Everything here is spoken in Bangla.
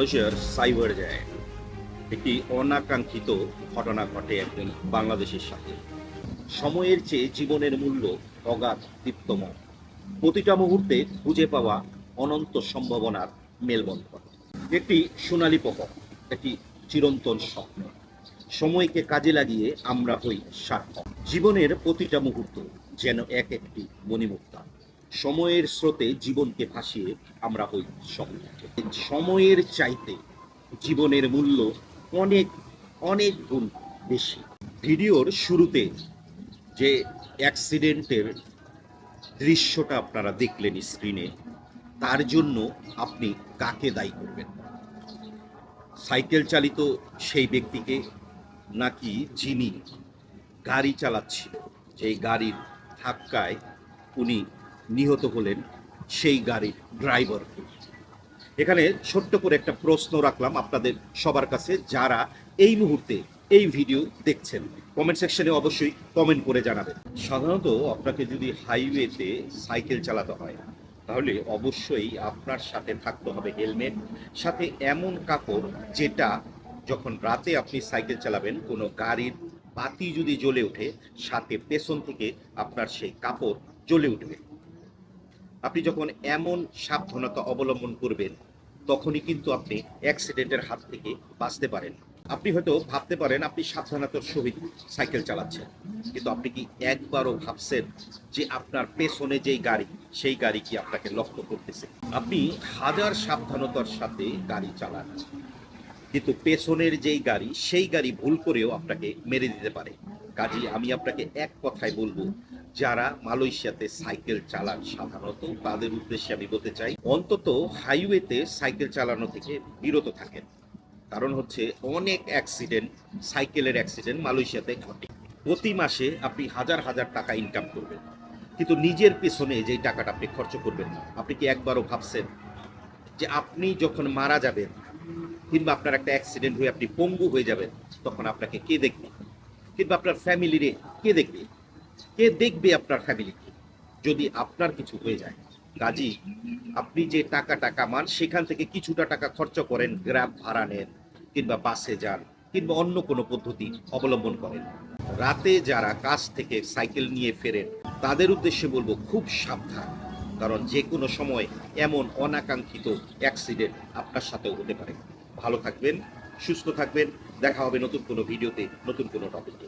মালয়েশিয়ার সাইবার যায় একটি অনাকাঙ্ক্ষিত ঘটনা ঘটে একজন বাংলাদেশের সাথে। সময়ের চেয়ে জীবনের মূল্য অগাধ দীপ্তময় প্রতিটা মুহূর্তে খুঁজে পাওয়া অনন্ত সম্ভাবনার মেলবন্ধন। একটি সোনালী প্রকল্প একটি চিরন্তন স্বপ্ন। সময়কে কাজে লাগিয়ে আমরা হই সার্থক। জীবনের প্রতিটা মুহূর্ত যেন এক একটি মণিমুক্তা সময়ের স্রোতে জীবনকে ভাসিয়ে আমরা হই স্বপ্ন সময়ের চাইতে জীবনের মূল্য অনেক অনেক গুণ বেশি। ভিডিওর শুরুতে যে অ্যাক্সিডেন্টের দৃশ্যটা আপনারা দেখলেন স্ক্রিনে, তার জন্য আপনি কাকে দায়ী করবেন? সাইকেল চালিত সেই ব্যক্তিকে নাকি যিনি গাড়ি চালাচ্ছিল, যেই গাড়ির ধাক্কায় উনি নিহত হলেন সেই গাড়ির ড্রাইভারকে এখানে ছোট্ট করে একটা প্রশ্ন রাখলাম আপনাদের সবার কাছে, যারা এই মুহূর্তে এই ভিডিও দেখছেন কমেন্ট সেকশনে অবশ্যই কমেন্ট করে জানাবেন। সাধারণত আপনাকে যদি হাইওয়েতে সাইকেল চালাতে হয়, তাহলে অবশ্যই আপনার সাথে থাকতে হবে হেলমেট সাথে এমন কাপড় যেটা যখন রাতে আপনি সাইকেল চালাবেন, কোনো গাড়ির বাতি যদি জ্বলে ওঠে, সাথে পেছন থেকে আপনার সেই কাপড় জ্বলে উঠবে। আপনি যখন এমন সাবধানতা অবলম্বন করবেন, তখনই কিন্তু আপনি অ্যাক্সিডেন্টের হাত থেকে বাঁচতে পারেন। আপনি হয়তো ভাবতে পারেন, আপনি সাবধানতার সহিত সাইকেল চালাচ্ছেন। কিন্তু আপনি কি একবারও ভাবছেন যে আপনার পেছনে যেই গাড়ি, সেই গাড়ি কি আপনাকে লক্ষ্য করতেছে? আপনি হাজার সাবধানতার সাথে গাড়ি চালান। কিন্তু পেছনের যেই গাড়ি, সেই গাড়ি ভুল করেও আপনাকে মেরে দিতে পারে। কাজী আমি আপনাকে এক কথায় বলব যারা মালয়েশিয়াতে সাইকেল চালান সাধারণত, তাদের উদ্দেশ্যে আমি বলতে চাই, অন্তত হাইওয়েতে সাইকেল চালানো থেকে বিরত থাকেন। কারণ হচ্ছে অনেক অ্যাক্সিডেন্ট, সাইকেলের অ্যাক্সিডেন্ট মালয়েশিয়াতে ঘটে। প্রতি মাসে আপনি হাজার হাজার টাকা ইনকাম করবেন। কিন্তু নিজের পেছনে যেই টাকাটা আপনি খরচ করবেন না, আপনি কি একবারও ভাবছেন যে আপনি যখন মারা যাবেন কিংবা আপনার একটা অ্যাক্সিডেন্ট হয়ে আপনি পঙ্গু হয়ে যাবেন, তখন আপনাকে কে দেখবে? কিংবা আপনার ফ্যামিলিরে কে দেখবে? কে দেখবে আপনার ফ্যামিলিকে যদি আপনার কিছু হয়ে যায়, কাজী, আপনি যে টাকাটা কামান, সেখান থেকে কিছুটা টাকা খরচ করেন গ্র্যাব ভাড়া নেন, কিংবা বাসে যান, কিংবা অন্য কোনো পদ্ধতি অবলম্বন করেন। রাতে যারা কাজ থেকে সাইকেল নিয়ে ফেরেন, তাদের উদ্দেশ্যে বলব খুব সাবধান, কারণ যে কোনো সময় এমন অনাকাঙ্ক্ষিত অ্যাক্সিডেন্ট আপনার সাথেও হতে পারে। ভালো থাকবেন, সুস্থ থাকবেন, দেখা হবে নতুন কোনো ভিডিওতে, নতুন কোনো টপিকে